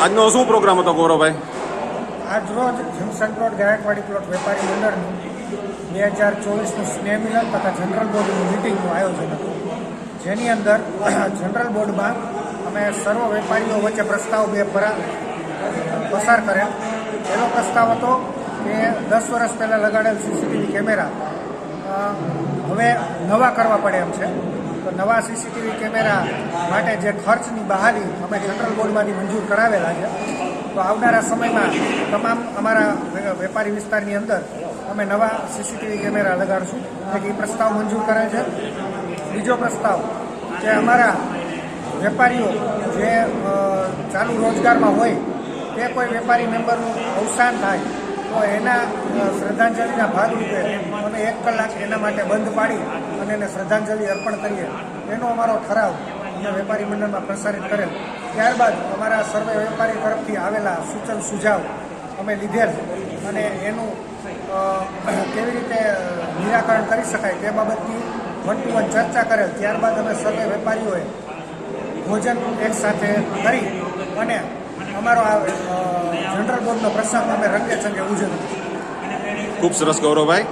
આજનો શું પ્રોગ્રામ હતો ગૌરવભાઈ? આજરોજ જંકશન પ્લોટ ગાયકવાડી પ્લોટ વેપારી મંડળનું બે હજાર ચોવીસનું સ્નેહ મિલન તથા જનરલ બોર્ડનું મિટિંગનું આયોજન હતું. જેની અંદર જનરલ બોર્ડમાં અમે સર્વ વેપારીઓ વચ્ચે પ્રસ્તાવ બે પસાર કર્યા. પહેલો પ્રસ્તાવ હતો કે દસ વર્ષ પહેલાં લગાડેલ સીસીટીવી કેમેરા હવે નવા કરવા પડે એમ છે. તો નવા સીસીટીવી કેમેરા માટે જે ખર્ચની બહાલી અમે જનરલ બોર્ડમાંથી મંજૂર કરાવેલા છે. તો આવનારા સમયમાં તમામ અમારા વેપારી વિસ્તારની અંદર અમે નવા સીસીટીવી કેમેરા લગાડશું. એટલે એ પ્રસ્તાવ મંજૂર કરે છે. બીજો પ્રસ્તાવ કે અમારા વેપારીઓ જે ચાલુ રોજગારમાં હોય, તે કોઈ વેપારી મેમ્બરનું અવસાન થાય તો એના શ્રદ્ધાંજલિના ભાગરૂપે અમે એક કલાક એના માટે બંધ પાડી અને એને શ્રદ્ધાંજલિ અર્પણ કરીએ. એનો અમારો ઠરાવ અમે વેપારી મંડળમાં પ્રસારિત કરેલ. ત્યારબાદ અમારા સર્વે વેપારી તરફથી આવેલા સૂચન સુઝાવ અમે લીધેલ અને એનું કેવી રીતે નિરાકરણ કરી શકાય તે બાબતની વન ટુ વન ચર્ચા કરેલ. ત્યારબાદ અમે સર્વે વેપારીઓએ ભોજન એક સાથે કરી અને અમારો આ જનરલ બોર્ડનો પ્રસંગ અમે રંગે ચંગે ઉજવ્યો ખૂબ સરસ ગૌરવભાઈ.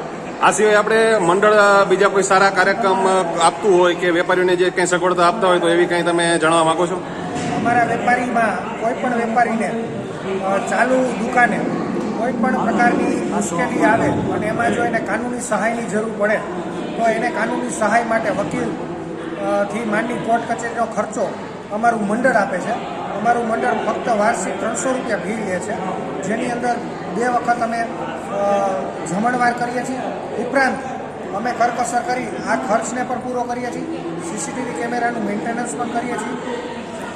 આ સિવાય આપણે મંડળ બીજા કોઈ સારા કાર્યક્રમ આપતું હોય કે વેપારીઓને જે કંઈ સગવડતા આપતા હોય તો એવી કંઈ તમે જણાવવા માંગો છો? અમારા વેપારીમાં કોઈ પણ વેપારીને ચાલુ દુકાને કોઈ પણ પ્રકારની મુશ્કેલી આવે અને એમાં જો એને કાનૂની સહાયની જરૂર પડે તો એને કાનૂની સહાય માટે વકીલથી માંડી કોર્ટ કચેરીનો ખર્ચો અમારું મંડળ આપે છે. અમારું મંડળ ફક્ત વાર્ષિક ત્રણસો રૂપિયા ફી લે છે. જેની અંદર બે વખત અમે જમણવાર કરીએ છીએ. ઉપરાંત અમે કરકસર કરી આ ખર્ચને પણ પૂરો કરીએ છીએ. સીસીટીવી કેમેરાનું મેન્ટેનન્સ પણ કરીએ છીએ.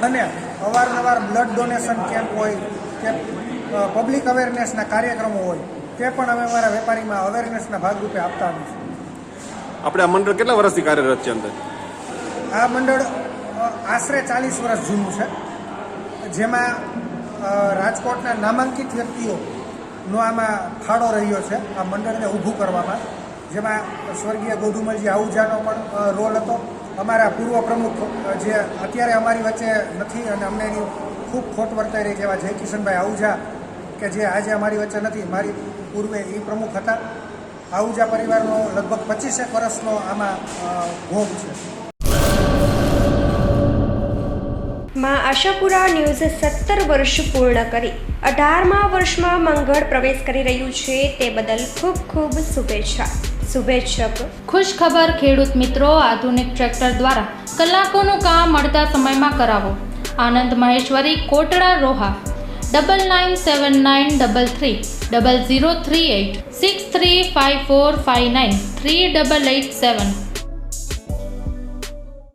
અને અવારનવાર બ્લડ ડોનેશન કેમ્પ હોય કે પબ્લિક અવેરનેસના કાર્યક્રમો હોય તે પણ અમે અમારા વેપારીમાં અવેરનેસના ભાગરૂપે આપતા હોઈએ છીએ. આપણે આ મંડળ કેટલા વર્ષથી કાર્યરત છે અંદર? આ મંડળ આશરે ચાલીસ વર્ષ જૂનું છે. જેમાં રાજકોટના નામાંકિત વ્યક્તિઓનો આમાં ફાળો રહ્યો છે, આ મંડળને ઊભું કરવામાં. જેમાં સ્વર્ગીય ગોધુમલજી આહુજાનો પણ રોલ હતો. અમારા પૂર્વ પ્રમુખ જે અત્યારે અમારી વચ્ચે નથી અને અમને એની ખૂબ ખોટ વર્તાઈ રહી એવા જય કિશનભાઈ આહુજા, કે જે આજે અમારી વચ્ચે નથી, મારી પૂર્વે એ પ્રમુખ હતા. આહુજા પરિવારનો લગભગ પચીસેક વર્ષનો આમાં ભોગ છે. માં આશાપુરા ન્યૂઝ સત્તર વર્ષ પૂર્ણ કરી. અઢારમા વર્ષમાં મંગળ પ્રવેશ કરી રહ્યું છે તે બદલ ખૂબ ખૂબ શુભેચ્છા. શુભેચ્છક. ખુશ ખબર, ખેડૂત મિત્રો, આધુનિક ટ્રેક્ટર દ્વારા કલાકોનું કામ મળતા સમયમાં કરાવો. Anand Maheshwari, Kotda, Roha. Double nine seven nine double three, double zero three eight six three five four five nine, three double eight seven.